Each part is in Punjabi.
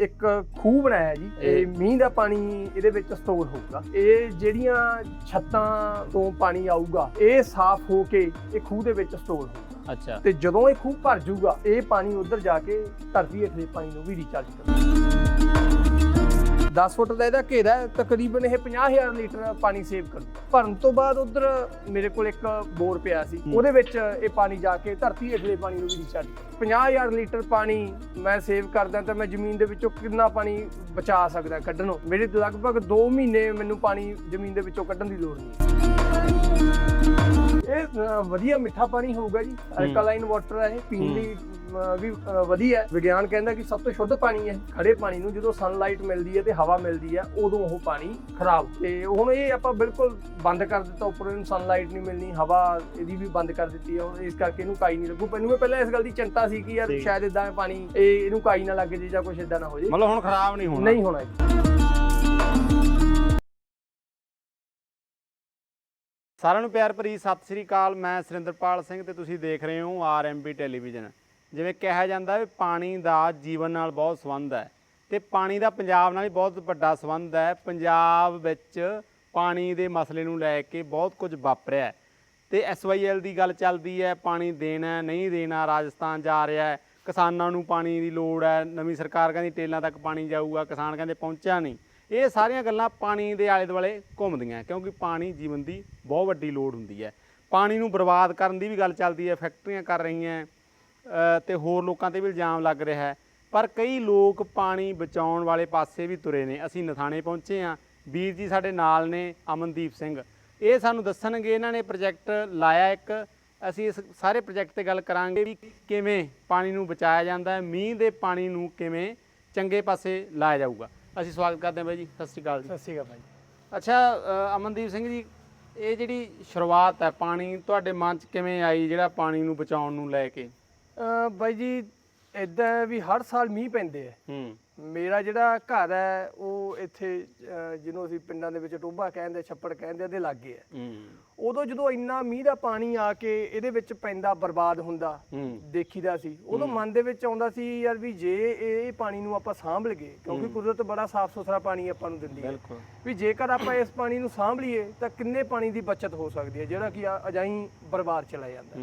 ਇੱਕ ਖੂਹ ਬਣਾਇਆ ਜੀ ਇਹ ਮੀਂਹ ਦਾ ਪਾਣੀ ਇਹਦੇ ਵਿੱਚ ਸਟੋਰ ਹੋਊਗਾ। ਇਹ ਜਿਹੜੀਆਂ ਛੱਤਾਂ ਤੋਂ ਪਾਣੀ ਆਊਗਾ ਇਹ ਸਾਫ਼ ਹੋ ਕੇ ਇਹ ਖੂਹ ਦੇ ਵਿੱਚ ਸਟੋਰ ਹੋਊਗਾ। ਅੱਛਾ। ਤੇ ਜਦੋਂ ਇਹ ਖੂਹ ਭਰ ਜਾਊਗਾ ਇਹ ਪਾਣੀ ਉਧਰ ਜਾ ਕੇ ਧਰਤੀ ਹੇਠਲੇ ਪਾਣੀ ਨੂੰ ਵੀ ਰੀਚਾਰਜ ਕਰੂਗਾ। 10 ਫੁੱਟ ਦਾ ਇਹਦਾ ਘੇਰਾ ਹੈ, ਤਕਰੀਬਨ ਇਹ 50000 ਲੀਟਰ ਪਾਣੀ ਸੇਵ ਕਰੂ। ਭਰਨ ਤੋਂ ਬਾਅਦ ਉਧਰ ਮੇਰੇ ਕੋਲ ਇੱਕ ਬੋਰ ਪਿਆ ਸੀ। ਉਹਦੇ ਵਿੱਚ ਇਹ ਪਾਣੀ ਜਾ ਕੇ ਧਰਤੀ ਹੇਠਲੇ ਪਾਣੀ ਨੂੰ ਵੀ ਰੀਚਾਰਜ ਕਰੂ 50000 ਲੀਟਰ ਪਾਣੀ ਮੈਂ ਸੇਵ ਕਰਦਾ ਤਾਂ ਮੈਂ ਜ਼ਮੀਨ ਦੇ ਵਿੱਚੋਂ ਕਿੰਨਾ ਪਾਣੀ ਬਚਾ ਸਕਦਾ ਕੱਢਣੋਂ। ਮੇਰੇ ਲਗਭਗ 2 ਮਹੀਨੇ ਮੈਨੂੰ ਪਾਣੀ ਜ਼ਮੀਨ ਦੇ ਵਿੱਚੋਂ ਕੱਢਣ ਦੀ ਲੋੜ ਨਹੀਂ। ਇਹ ਅ, ਵਧੀਆ ਮਿੱਠਾ ਪਾਣੀ ਹੋਊਗਾ ਜੀ। ਅਲਕਲਾਈਨ ਵਾਟਰ ਹੈ ਇਹ ਪੀਣ। ਲਈ ਅ, ਵੀ ਅ, ਵਧੀਆ ਹੈ। ਵਿਗਿਆਨ ਕਹਿੰਦਾ ਕਿ ਸਭ ਤੋਂ ਸ਼ੁੱਧ ਪਾਣੀ ਹੈ ਖੜੇ ਪਾਣੀ ਨੂੰ ਜਦੋਂ ਸਨਲਾਈਟ ਮਿਲਦੀ ਹੈ ਤੇ ਹਵਾ ਮਿਲਦੀ ਹੈ ਉਦੋਂ ਉਹ ਪਾਣੀ ਖਰਾਬ। ਤੇ ਹੁਣ ਇਹ ਆਪਾਂ ਬਿਲਕੁਲ ਬੰਦ ਕਰ ਦਿੱਤਾ ਉੱਪਰ ਇਹਨੂੰ ਸਨਲਾਈਟ ਨਹੀਂ ਮਿਲਣੀ ਹਵਾ ਇਹਦੀ ਵੀ ਬੰਦ ਕਰ ਦਿੱਤੀ ਹੈ ਹੁਣ ਇਸ ਕਰਕੇ ਇਹਨੂੰ ਕਾਈ ਨਹੀਂ ਲੱਗੂ। ਮੈਨੂੰ ਵੀ ਪਹਿਲਾਂ ਇਸ ਗੱਲ ਦੀ ਚਿੰਤਾ ਸੀ ਕਿ ਯਾਰ ਠੀਕ। ਸ਼ਾਇਦ ਇਦਾਂ ਪਾਣੀ ਇਹ ਇਹਨੂੰ ਕਾਈ ਨਾ ਲੱਗ ਜੇ ਜਾਂ ਕੁਝ ਇਦਾਂ ਨਾ ਹੋ ਜੇ। ਮਤਲਬ ਹੁਣ ਖਰਾਬ ਨਹੀਂ ਹੋਣਾ। ਨਹੀਂ ਹੋਣਾ ਇਹ। ਸਾਰਿਆਂ ਨੂੰ ਪਿਆਰ ਭਰੀ ਸਤਿ ਸ੍ਰੀ ਅਕਾਲ। ਮੈਂ ਸੁਰਿੰਦਰਪਾਲ ਸਿੰਘ ਤੇ ਤੁਸੀਂ ਦੇਖ ਰਹੇ ਹੋ ਆਰਐਮਬੀ ਟੈਲੀਵਿਜ਼ਨ। ਜਿਵੇਂ ਕਿਹਾ ਜਾਂਦਾ ਵੀ ਪਾਣੀ ਦਾ ਜੀਵਨ ਨਾਲ ਬਹੁਤ ਸੰਬੰਧ ਹੈ ਤੇ ਪਾਣੀ ਦਾ ਪੰਜਾਬ ਨਾਲ ਹੀ ਬਹੁਤ ਵੱਡਾ ਸੰਬੰਧ ਹੈ। ਪੰਜਾਬ ਵਿੱਚ ਪਾਣੀ ਦੇ ਮਸਲੇ ਨੂੰ ਲੈ ਕੇ ਬਹੁਤ ਕੁਝ ਵਾਪਰਿਆ ਹੈ ਤੇ ਐਸਵਾਈਐਲ ਦੀ ਗੱਲ ਚੱਲਦੀ ਹੈ, ਪਾਣੀ ਦੇਣਾ ਨਹੀਂ ਦੇਣਾ, ਰਾਜਸਥਾਨ ਜਾ ਰਿਹਾ ਹੈ। ਕਿਸਾਨਾਂ ਨੂੰ ਪਾਣੀ ਦੀ ਲੋੜ ਹੈ। ਨਵੀਂ ਸਰਕਾਰ ਕਹਿੰਦੀ ਟੇਲਾਂ ਤੱਕ ਪਾਣੀ ਜਾਊਗਾ, ਕਿਸਾਨ ਕਹਿੰਦੇ ਪਹੁੰਚਿਆ ਨਹੀਂ। ਇਹ ਸਾਰੀਆਂ ਗੱਲਾਂ ਪਾਣੀ ਦੇ ਆਲੇ ਦੁਆਲੇ ਘੁੰਮਦੀਆਂ ਕਿਉਂਕਿ ਪਾਣੀ ਜੀਵਨ ਦੀ ਬਹੁਤ ਵੱਡੀ ਲੋੜ ਹੁੰਦੀ ਹੈ। ਪਾਣੀ ਨੂੰ ਬਰਬਾਦ ਕਰਨ ਦੀ ਵੀ ਗੱਲ ਚੱਲਦੀ ਹੈ ਫੈਕਟਰੀਆਂ ਕਰ ਰਹੀਆਂ ਅ, ਤੇ ਹੋਰ ਲੋਕਾਂ ਤੇ ਵੀ ਇਲਜ਼ਾਮ ਲੱਗ ਰਿਹਾ ਹੈ। ਪਰ ਕਈ ਲੋਕ ਪਾਣੀ ਬਚਾਉਣ ਵਾਲੇ ਪਾਸੇ ਵੀ ਤੁਰੇ ਨੇ। ਅਸੀਂ ਨਥਾਣੇ ਪਹੁੰਚੇ ਹਾਂ। ਵੀਰ ਜੀ ਸਾਡੇ ਨਾਲ ਨੇ ਅਮਨਦੀਪ ਸਿੰਘ। ਇਹ ਸਾਨੂੰ ਦੱਸਣਗੇ ਇਹਨਾਂ ਨੇ ਪ੍ਰੋਜੈਕਟ ਲਾਇਆ ਇੱਕ। ਅਸੀਂ ਇਸ ਸਾਰੇ ਪ੍ਰੋਜੈਕਟ ਤੇ ਗੱਲ ਕਰਾਂਗੇ ਵੀ ਕਿਵੇਂ ਪਾਣੀ ਨੂੰ ਬਚਾਇਆ ਜਾਂਦਾ ਹੈ ਮੀਂਹ ਦੇ ਪਾਣੀ ਨੂੰ ਕਿਵੇਂ ਚੰਗੇ ਪਾਸੇ ਲਾਇਆ ਜਾਊਗਾ। ਅਸੀਂ ਸਵਾਗਤ ਕਰਦੇ ਹਾਂ ਬਾਈ ਜੀ ਸਤਿ ਸ਼੍ਰੀ ਅਕਾਲ ਜੀ। ਸਤਿ ਸ਼੍ਰੀ ਅਕਾਲ ਭਾਈ ਅੱਛਾ ਅ, ਅਮਨਦੀਪ ਸਿੰਘ ਜੀ ਇਹ ਜਿਹੜੀ ਸ਼ੁਰੂਆਤ ਹੈ ਪਾਣੀ ਤੁਹਾਡੇ ਮਨ 'ਚ ਕਿਵੇਂ ਆਈ ਜਿਹੜਾ ਪਾਣੀ ਨੂੰ ਬਚਾਉਣ ਨੂੰ ਲੈ ਕੇ? ਅ, ਬਾਈ ਜੀ ਇਦਾਂ ਵੀ ਹਰ ਸਾਲ ਮੀਂਹ ਪੈਂਦੇ ਆ। ਹੂੰ। ਮੇਰਾ ਜਿਹੜਾ ਘਰ ਹੈ ਉਹ ਇੱਥੇ ਜਿਹਨੂੰ ਅਸੀਂ ਪਿੰਡਾਂ ਦੇ ਵਿੱਚ ਟੋਭਾ ਕਹਿੰਦੇ ਛੱਪੜ ਕਹਿੰਦੇ ਇਹਦੇ ਲਾਗੇ ਹੈ। ਹੂੰ। ਉਦੋਂ ਜਦੋਂ ਇੰਨਾ ਮੀਂਹ ਦਾ ਪਾਣੀ ਆ ਕੇ ਇਹਦੇ ਵਿੱਚ ਪੈਂਦਾ ਬਰਬਾਦ ਹੁੰਦਾ ਦੇਖੀਦਾ ਸੀ। ਉਦੋਂ ਮਨ ਦੇ ਵਿੱਚ ਆਉਂਦਾ ਸੀ ਯਾਰ ਵੀ ਜੇ ਇਹ ਪਾਣੀ ਨੂੰ ਆਪਾਂ ਸਾਂਭ ਲਈਏ ਕਿਉਂਕਿ ਕੁਦਰਤ ਬੜਾ ਸਾਫ਼ ਸੁਥਰਾ ਪਾਣੀ ਆਪਾਂ ਨੂੰ ਦਿੰਦੀ ਹੈ। ਵੀ ਜੇਕਰ ਆਪਾਂ ਇਸ ਪਾਣੀ ਨੂੰ ਸਾਂਭ ਲਈਏ ਤਾਂ ਕਿੰਨੇ ਪਾਣੀ ਦੀ ਬਚਤ ਹੋ ਸਕਦੀ ਹੈ ਜਿਹੜਾ ਕਿ ਅਜਾਈਂ ਬਰਬਾਦ ਚਲਾ ਜਾਂਦਾ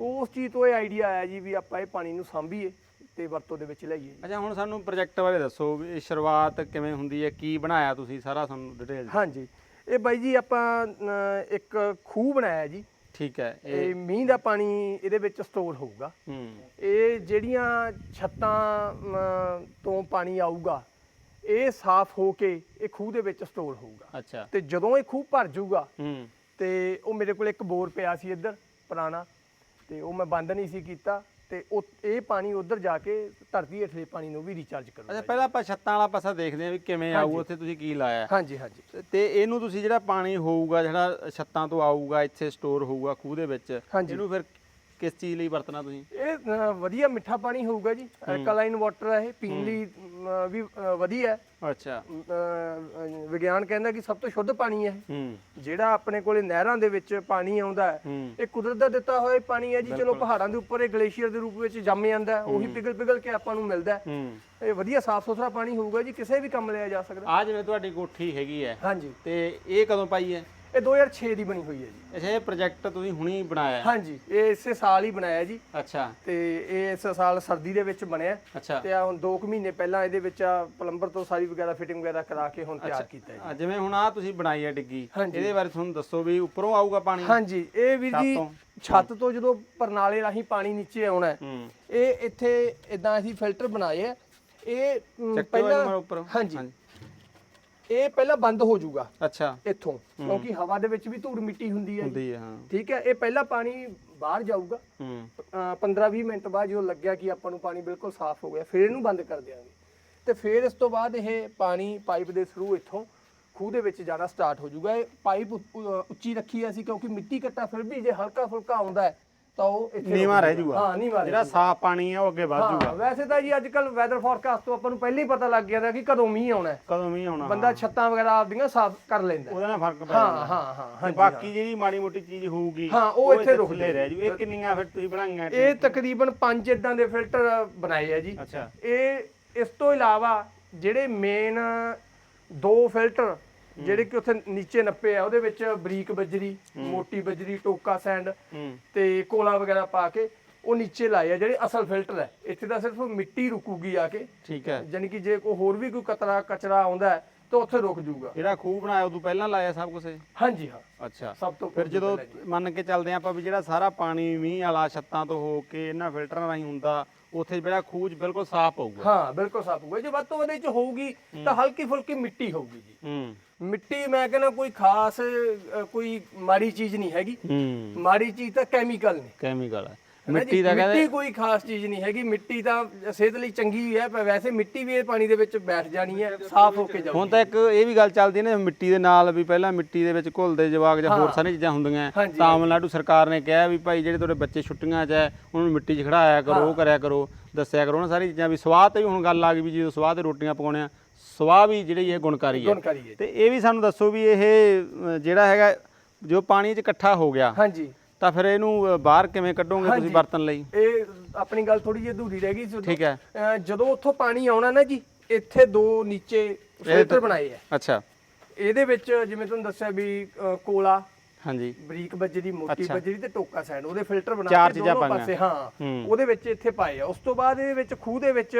ਉਸ ਚੀਜ਼ ਤੋਂ ਇਹ ਆਈਡੀਆ ਆਇਆ ਜੀ ਵੀ ਆਪਾਂ ਇਹ ਪਾਣੀ ਨੂੰ ਸਾਂਭੀਏ ਤੇ ਵਰਤੋਂ ਦੇ ਵਿੱਚ ਲਿਆਈਏ ਅੱਛਾ ਹੁਣ ਸਾਨੂੰ ਪ੍ਰੋਜੈਕਟ ਬਾਰੇ ਦੱਸੋ ਵੀ ਇਹ ਸ਼ੁਰੂਆਤ ਕਿਵੇਂ ਹੁੰਦੀ ਹੈ ਕੀ ਬਣਾਇਆ ਤੁਸੀਂ? ਸਾਰਾ ਸਾਨੂੰ ਡਿਟੇਲ ਹਾਂਜੀ। ਇਹ ਬਾਈ ਜੀ ਆਪਾਂ ਅ, ਇੱਕ ਖੂਹ ਬਣਾਇਆ ਜੀ। ਠੀਕ ਹੈ ਇਹ ਇਹ ਮੀਂਹ ਦਾ ਪਾਣੀ ਇਹਦੇ ਵਿੱਚ ਸਟੋਰ ਹੋਊਗਾ। ਹੂੰ। ਇਹ ਜਿਹੜੀਆਂ ਛੱਤਾਂ ਤੋਂ ਪਾਣੀ ਆਊਗਾ ਇਹ ਸਾਫ਼ ਹੋ ਕੇ ਇਹ ਖੂਹ ਦੇ ਵਿੱਚ ਸਟੋਰ ਹੋਊਗਾ। ਅੱਛਾ। ਤੇ ਜਦੋਂ ਇਹ ਖੂਹ ਭਰ ਜਾਊਗਾ ਹੂੰ। ਤੇ ਉਹ ਮੇਰੇ ਕੋਲ ਇੱਕ ਬੋਰ ਪਿਆ ਸੀ ਇੱਧਰ ਪੁਰਾਣਾ ਤੇ ਉਹ ਮੈਂ ਬੰਦ ਨਹੀਂ ਸੀ ਕੀਤਾ। ਤੇ ਉਹ ਇਹ ਪਾਣੀ ਉਧਰ ਜਾ ਕੇ ਧਰਤੀ ਹੇਠਲੇ ਪਾਣੀ ਨੂੰ ਵੀ ਰੀਚਾਰਜ ਅੱਛਾ ਕਰੂਗਾ ਪਹਿਲਾਂ ਆਪਾਂ ਛੱਤਾਂ ਵਾਲਾ ਪਾਸਾ ਦੇਖਦੇ ਹਾਂ ਵੀ ਕਿਵੇਂ ਆਊ। ਉੱਥੇ ਤੁਸੀਂ ਕੀ ਲਾਇਆ ਹੈ। ਹਾਂਜੀ ਹਾਂਜੀ ਤੇ- ਇਹਨੂੰ ਤੁਸੀਂ ਜਿਹੜਾ ਪਾਣੀ ਹੋਊਗਾ ਜਿਹੜਾ ਛੱਤਾਂ ਤੋਂ ਆਊਗਾ ਇੱਥੇ ਸਟੋਰ ਹੋਊਗਾ ਖੂਹ ਦੇ ਵਿੱਚ। ਇਹਨੂੰ ਫਿਰ ਕਿਸ ਚੀਜ਼ ਲਈ ਵਰਤਣਾ ਤੁਸੀਂ? ਇਹ ਅ, ਵਧੀਆ ਮਿੱਠਾ ਪਾਣੀ ਹੋਊਗਾ ਜੀ। ਅਲਕਲਾਈਨ ਵਾਟਰ ਹੈ ਇਹ ਪੀਣ ਲਈ ਅ, ਵੀ ਅ, ਵਧੀਆ ਹੈ। ਅੱਛਾ। ਅ, ਅ, ਵਿਗਿਆਨ ਕਹਿੰਦਾ ਕਿ ਸਭ ਤੋਂ ਸ਼ੁੱਧ ਪਾਣੀ ਹੈ। ਇਹ। ਹੂੰ। ਜਿਹੜਾ ਆਪਣੇ ਕੋਲੇ ਨਹਿਰਾਂ ਦੇ ਵਿੱਚ ਪਾਣੀ ਆਉਂਦਾ ਹੈ ਹੂੰ। ਇਹ ਕੁਦਰਤ ਦਾ ਦਿੱਤਾ ਹੋਇਆ ਪਾਣੀ ਹੈ ਜੀ। ਚਲੋ ਪਹਾੜਾਂ ਦੇ ਉੱਪਰ ਇਹ ਗਲੇਸ਼ੀਅਰ ਦੇ ਰੂਪ ਵਿੱਚ ਜੰਮ ਜਾਂਦਾ ਹੈ ਉਹੀ ਪਿਘਲ ਪਿਘਲ ਕੇ ਆਪਾਂ ਨੂੰ ਮਿਲਦਾ ਹੈ। ਹੂੰ। ਇਹ ਵਧੀਆ ਸਾਫ਼ ਸੁਥਰਾ ਪਾਣੀ ਹੋਊਗਾ ਜੀ ਕਿਸੇ ਵੀ ਕੰਮ ਲਿਆ ਜਾ ਸਕਦਾ। ਆ ਜਿਵੇਂ ਤੁਹਾਡੀ ਕੋਠੀ ਹੈਗੀ ਹੈ ਹਾਂਜੀ। ਤੇ ਇਹ ਕਦੋਂ ਪਾਈ ਹੈ? ਇਹ 2006 ਦੀ ਬਣੀ ਹੋਈ ਹੈ ਜੀ। ਅੱਛਾ ਇਹ ਪ੍ਰੋਜੈਕਟ ਤੁਸੀਂ ਹੁਣੀ ਬਣਾਇਆ ਹੈ? ਹਾਂਜੀ ਇਹ ਇਸੇ ਸਾਲ ਹੀ ਬਣਾਇਆ ਜੀ। ਅੱਛਾ। ਤੇ ਇਹ ਇਸ ਸਾਲ ਸਰਦੀ ਦੇ ਵਿੱਚ ਬਣਿਆ ਅੱਛਾ। ਤੇ ਆ ਹੁਣ 2 ਮਹੀਨੇ ਪਹਿਲਾਂ ਇਹਦੇ ਵਿੱਚ ਆ ਪਲੰਬਰ ਤੋਂ ਸਾਰੀ ਵਗੈਰਾ ਫਿਟਿੰਗ ਵਗੈਰਾ ਕਰਾ ਕੇ ਹੁਣ ਤਿਆਰ ਕੀਤਾ ਹੈ ਜੀ। ਆ ਜਿਵੇਂ ਹੁਣ ਆ ਤੁਸੀਂ ਬਣਾਈ ਹੈ ਡਿੱਗੀ ਹਾਂਜੀ। ਇਹਦੇ ਬਾਰੇ ਤੁਹਾਨੂੰ ਦੱਸੋ ਵੀ ਉੱਪਰੋਂ ਆਊਗਾ ਪਾਣੀ? ਹਾਂਜੀ ਇਹ ਵੀਰ ਜੀ ਛੱਤ ਤੋਂ? ਛੱਤ ਤੋਂ ਜਦੋਂ ਪਰਨਾਲੇ ਰਾਹੀਂ ਪਾਣੀ ਨੀਚੇ ਆਉਣਾ ਹੈ ਹੂੰ। ਇਹ ਇੱਥੇ ਇਦਾਂ ਅਸੀਂ ਫਿਲਟਰ ਬਣਾਏ ਆ ਇਹ ਮ, ਚੱਕਿਓ ਇਹਨੂੰ ਪਹਿਲਾਂ ਉੱਪਰ। ਹਾਂਜੀ। ਇਹ ਪਹਿਲਾਂ ਬੰਦ ਹੋ ਜਾਊਗਾ। ਅੱਛਾ। ਇੱਥੋਂ ਕਿਉਂਕਿ ਹਵਾ ਦੇ ਵਿੱਚ ਵੀ ਧੂੜ ਮਿੱਟੀ ਹੁੰਦੀ ਹੈ ਜੀ। ਹੁੰਦੀ ਹੈ ਹਾਂ। ਠੀਕ ਹੈ ਇਹ ਪਹਿਲਾਂ ਪਾਣੀ ਬਾਹਰ ਜਾਊਗਾ। ਹੂੰ। 15-20 ਮਿੰਟ ਬਾਅਦ ਜਦੋਂ ਲੱਗਿਆ ਕਿ ਆਪਾਂ ਨੂੰ ਪਾਣੀ ਬਿਲਕੁਲ ਸਾਫ਼ ਹੋ ਗਿਆ ਫਿਰ ਇਹਨੂੰ ਬੰਦ ਕਰ ਦਿਆਂਗੇ। ਤੇ ਫਿਰ ਇਸ ਤੋਂ ਬਾਅਦ ਇਹ ਪਾਣੀ ਪਾਈਪ ਦੇ ਥਰੂ ਇੱਥੋਂ ਖੂਹ ਦੇ ਵਿੱਚ ਜਾਣਾ ਸਟਾਰਟ ਹੋ ਜਾਊਗਾ। ਇਹ ਪਾਈਪ ਉੱਚੀ ਰੱਖੀ ਹੈ ਅਸੀਂ ਕਿਉਂਕਿ ਮਿੱਟੀ ਘੱਟਾ ਫਿਰ ਵੀ ਜੇ ਹਲਕਾ ਫੁਲਕਾ ਆਉਂਦਾ ਹੈ ਤਾਂ ਉਹ ਇੱਥੇ ਨੀਵਾਂ ਰਹਿ ਜਾਊਗਾ। ਹਾਂ ਨੀਵਾਂ ਜਿਹੜਾ ਸਾਫ਼ ਪਾਣੀ ਹੈ ਉਹ ਅੱਗੇ ਵੱਧ ਹਾਂ ਜਾਊਗਾ। ਵੈਸੇ ਤਾਂ ਜੀ ਅੱਜ ਕੱਲ ਵੈਦਰ ਫੋਰਕਾਸਟ ਤੋਂ ਆਪਾਂ ਨੂੰ ਪਹਿਲਾਂ ਹੀ ਪਤਾ ਲੱਗ ਗਿਆ ਦਾ ਕਿ ਕਦੋਂ ਮੀਂਹ ਆਉਣਾ ਹੈ। ਕਦੋਂ ਮੀਂਹ ਆਉਣਾ ਬੰਦਾ ਛੱਤਾਂ ਵਗੈਰਾ ਆਪਦੀਆਂ ਸਾਫ਼ ਕਰ ਲੈਂਦਾ ਹੈ। ਉਹਦੇ ਨਾਲ ਫ਼ਰਕ ਪੈ ਹਾਂ ਜਾਂਦਾ। ਹਾਂ ਹਾਂ ਹਾਂਜੀ ਬਾਕੀ ਜਿਹੜੀ ਮਾੜੀ ਮੋਟੀ ਚੀਜ਼ ਹੋਊਗੀ ਹਾਂ, ਉਹ ਇੱਥੇ ਰੁਕ ਥੱਲੇ ਰਹਿ ਜੂ ਇਹ ਕਿੰਨੀਆਂ ਫਿਰ ਤੁਸੀਂ ਬਣਾਈਆਂ ਇਹ ਤਕਰੀਬਨ ਪੰਜ ਇਦਾਂ ਦੇ ਫਿਲਟਰ ਬਣਾਏ ਆ ਜੀ। ਅੱਛਾ। ਇਹ ਇਸ ਤੋਂ ਇਲਾਵਾ ਜਿਹੜੇ ਮੇਨ ਦੋ ਫਿਲਟਰ ਜਿਹੜੇ ਕਿ ਉੱਥੇ ਨੀਚੇ ਨੱਪੇ ਆ ਉਹਦੇ ਵਿੱਚ ਬਰੀਕ ਬਜਰੀ ਮੋਟੀ ਬਜਰੀ ਟੋਕਾ ਸੈਂਡ ਤੇ ਕੋਲਾ ਵਗੈਰਾ ਪਾ ਕੇ ਉਹ ਨੀਚੇ ਲਾਏ ਆ ਜਿਹੜੇ ਅਸਲ ਫਿਲਟਰ ਹੈ। ਇੱਥੇ ਤਾਂ ਸਿਰਫ ਮਿੱਟੀ ਰੁਕੂਗੀ ਆ ਕੇ। ਠੀਕ ਹੈ। ਯਾਨੀ ਕਿ ਜੇ ਕੋਈ ਹੋਰ ਵੀ ਕੋਈ ਕਤਰਾ ਕਚਰਾ ਆਉਂਦਾ ਹੈ ਤਾਂ ਉੱਥੇ ਰੁਕ ਜਾਊਗਾ। ਜਿਹੜਾ ਖੂਹ ਬਣਾਇਆ ਉਦੋਂ ਪਹਿਲਾਂ ਲਾਇਆ ਸਭ ਕੁਝ ਹਾਂਜੀ ਹਾਂ। ਅੱਛਾ। ਸਭ ਤੋਂ ਫਿਰ ਜਦੋਂ। ਮੰਨ ਕੇ ਚੱਲਦੇ ਆਪਾਂ ਵੀ ਜਿਹੜਾ ਸਾਰਾ ਪਾਣੀ ਮੀਂਹ ਵਾਲਾ ਛੱਤਾਂ ਤੋਂ ਹੋ ਕੇ ਇਹਨਾਂ ਫਿਲਟਰਾਂ ਰਾਹੀਂ ਹੁੰਦਾ ਉੱਥੇ ਜਿਹੜਾ ਖੂਜ ਬਿਲਕੁਲ ਸਾਫ਼ ਹੋਊਗਾ ਹਾਂ ਬਿਲਕੁਲ ਸਾਫ਼ ਹੋਊਗਾ ਜੇ ਵੱਧ ਤੋਂ ਵੱਧ ਇਹ ਚ ਹੋਊਗੀ ਤਾਂ ਹਲਕੀ ਫੁਲਕੀ ਮਿੱਟੀ ਹੋਊਗੀ ਜੀ। ਹੂੰ। ਮਿੱਟੀ ਮੈਂ ਕਹਿੰਦਾ ਕੋਈ ਖਾਸ ਅ, ਕੋਈ ਮਾੜੀ ਚੀਜ਼ ਨਹੀਂ ਹੈਗੀ। ਹੂੰ। ਮਾੜੀ ਚੀਜ਼ ਤਾਂ ਕੈਮੀਕਲ ਨੇ। ਕੈਮੀਕਲ ਹੈ ਹੈ ਜੀ? ਮਿੱਟੀ ਦਾ ਕਹਿੰਦੇ ਮਿੱਟੀ ਕੋਈ ਖਾਸ ਚੀਜ਼ ਨਹੀਂ ਹੈਗੀ। ਮਿੱਟੀ ਤਾਂ ਸਿਹਤ ਲਈ ਚੰਗੀ ਹੀ ਹੈ ਪਰ ਵੈਸੇ ਮਿੱਟੀ ਵੀ ਇਹ ਪਾਣੀ ਦੇ ਵਿੱਚ ਬੈਠ ਜਾਣੀ ਹੈ ਸਾਫ਼ ਹੋ ਕੇ ਹੁਣ ਜਾਊਗੀ ਤਾਂ ਇੱਕ ਇਹ ਵੀ ਗੱਲ ਚੱਲਦੀ ਹੈ ਨਾ ਮਿੱਟੀ ਦੇ ਨਾਲ ਵੀ ਪਹਿਲਾਂ ਮਿੱਟੀ ਦੇ ਵਿੱਚ ਘੁਲਦੇ ਜਵਾਕ ਜਾਂ ਹੋਰ ਸਾਰੀਆਂ ਚੀਜ਼ਾਂ ਹੁੰਦੀਆਂ ਹਾਂਜੀ, ਤਾਮਿਲਨਾਡੂ ਸਰਕਾਰ ਨੇ ਕਿਹਾ ਵੀ ਭਾਈ ਜਿਹੜੇ ਤੁਹਾਡੇ ਬੱਚੇ ਛੁੱਟੀਆਂ 'ਚ ਹੈ ਉਹਨਾਂ ਨੂੰ ਮਿੱਟੀ 'ਚ ਖੜਾਇਆ ਕਰੋ ਉਹ ਕਰਿਆ ਕਰੋ ਦੱਸਿਆ ਕਰੋ ਉਹਨਾਂ ਸਾਰੀ ਚੀਜ਼ਾਂ ਵੀ ਸਵਾਦ ਤੇ ਵੀ ਹੁਣ ਗੱਲ ਆ ਗਈ ਵੀ ਜਦੋਂ ਸਵਾਦ ਤੇ ਰੋਟੀਆਂ ਪਕਾਉਣੇ ਆ ਸਵਾਹ ਵੀ ਜਿਹੜੀ ਇਹ ਗੁਣਕਾਰੀ ਹੈ। ਗੁਣਕਾਰੀ ਹੈ ਤੇ ਇਹ ਵੀ ਸਾਨੂੰ ਦੱਸੋ ਵੀ ਇਹ ਅ, ਜਿਹੜਾ ਹੈਗਾ ਜੋ ਪਾਣੀ 'ਚ ਇਕੱਠਾ ਹੋ ਗਿਆ ਹਾਂਜੀ। ਤਾਂ ਫਿਰ ਇਹਨੂੰ ਅ, ਬਾਹਰ ਕਿਵੇਂ ਕੱਢੋਗੇ ਤੁਸੀਂ ਵਰਤਣ ਲਈ? ਇਹ ਆਪਣੀ ਗੱਲ ਥੋੜੀ ਜਿਹੀ ਅਧੂਰੀ ਰਹਿ ਗਈ ਸੀ ਉਦੋਂ। ਠੀਕ ਹੈ। ਜਦੋਂ ਉੱਥੋਂ ਪਾਣੀ ਆਉਣਾ ਨਾ ਜੀ ਇੱਥੇ ਦੋ ਨੀਚੇ ਫਿਲਟਰ ਬਣਾਏ ਆ ਅੱਛਾ। ਇਹਦੇ ਵਿੱਚ ਜਿਵੇਂ ਤੁਹਾਨੂੰ ਦੱਸਿਆ ਵੀ ਕੋਲਾ ਹਾਂਜੀ। ਬਰੀਕ ਬਜਰੀ ਮੋਟੀ ਬਜਰੀ ਤੇ ਟੋਕਾ ਸਾਈਡ ਉਹਦੇ ਫਿਲਟਰ ਬਣਾ ਚਾਰ ਕੇ ਚੀਜ਼ਾਂ ਦੋਨੋਂ ਪਾਈਆਂ। ਪਾਸੇ ਹਾਂ। ਹੂੰ। ਉਹਦੇ ਵਿੱਚ ਇੱਥੇ ਪਾਏ ਆ। ਉਸ ਤੋਂ ਬਾਅਦ ਇਹਦੇ ਵਿੱਚ ਖੂਹ ਦੇ ਵਿੱਚ